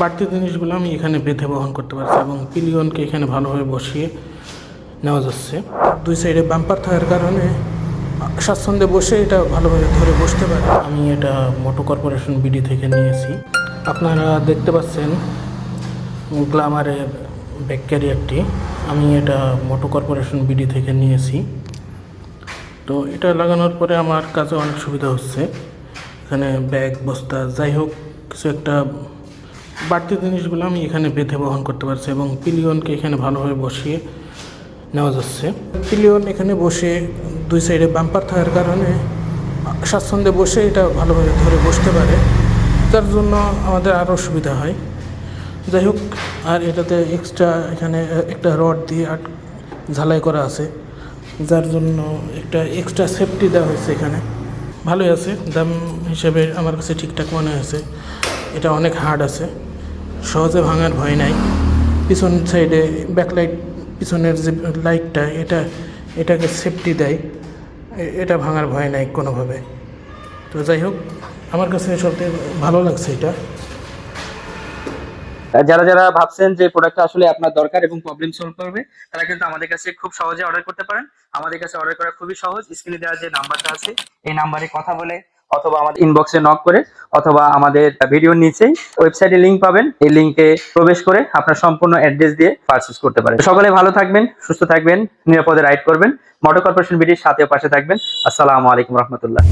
বাড়তি জিনিসগুলো আমি এখানে বেঁধে বহন করতে পারছি এবং পিলিয়নকে এখানে ভালোভাবে বসিয়ে নেওয়া যাচ্ছে। দুই সাইডে বাম্পার থাকার কারণে স্বাচ্ছন্দ্যে বসে এটা ভালোভাবে ধরে বসতে পারে। আমি এটা মোটো কর্পোরেশন বিডি থেকে নিয়েছি। আপনারা দেখতে পাচ্ছেন গ্লামারের ব্যাক ক্যারিয়ারটি। আমি এটা মোটো কর্পোরেশন বিডি থেকে নিয়েছি। তো এটা লাগানোর পরে আমার কাজে অনেক সুবিধা হচ্ছে। এখানে ব্যাগ, বস্তা, যাই হোক, কিছু একটা বাড়তি জিনিসগুলো আমি এখানে বেঁধে বহন করতে পারছি এবং পিলিয়নকে এখানে ভালোভাবে বসিয়ে নেওয়া যাচ্ছে। পিলিয়ন এখানে বসে দুই সাইডে বাম্পার থাকার কারণে স্বাচ্ছন্দ্যে বসে এটা ভালোভাবে ধরে বসতে পারে। যার জন্য আমাদের আরও সুবিধা হয়। যাই হোক, আর এটাতে এক্সট্রা এখানে একটা রড দিয়ে আট ঝালাই করা আছে। যার জন্য একটা এক্সট্রা সেফটি দেওয়া হয়েছে এখানে। ভালোই আছে, দাম হিসেবে আমার কাছে ঠিকঠাক মনে হয়েছে। এটা অনেক হার্ড আছে। সহজে ভাঙার ভয় নাই। পিছন সাইডে ব্যাকলাইট পিছনের যে লাইটটা এটা, এটাকে সেফটি দেয়। এটা ভাঙার ভয় নাই কোনোভাবে। তো যাই হোক, আমার কাছে সবথেকে ভালো লাগছে এটা। যারা যারা ভাবছেন যে প্রোডাক্টটা আসলে আপনার দরকার এবং প্রবলেম সলভ করবে, তারা কিন্তু আমাদের কাছে খুব সহজে অর্ডার করতে পারেন। আমাদের কাছে অর্ডার করা খুবই সহজ। স্ক্রিনে দেওয়া যে নাম্বারটা আছে, এই নাম্বারে কথা বলে অথবা আমাদের ইনবক্সে নক করে অথবা আমাদের ভিডিওর নিচেই ওয়েবসাইটে লিংক পাবেন। এই লিংকে প্রবেশ করে আপনার সম্পূর্ণ অ্যাড্রেস দিয়ে পারচেস করতে পারেন। সকলে ভালো থাকবেন, সুস্থ থাকবেন, নিরাপদে রাইড করবেন। মোটর কর্পোরেশন বিডির সাথে পাশে থাকবেন। আসসালামু আলাইকুম রহমতুল্লাহ।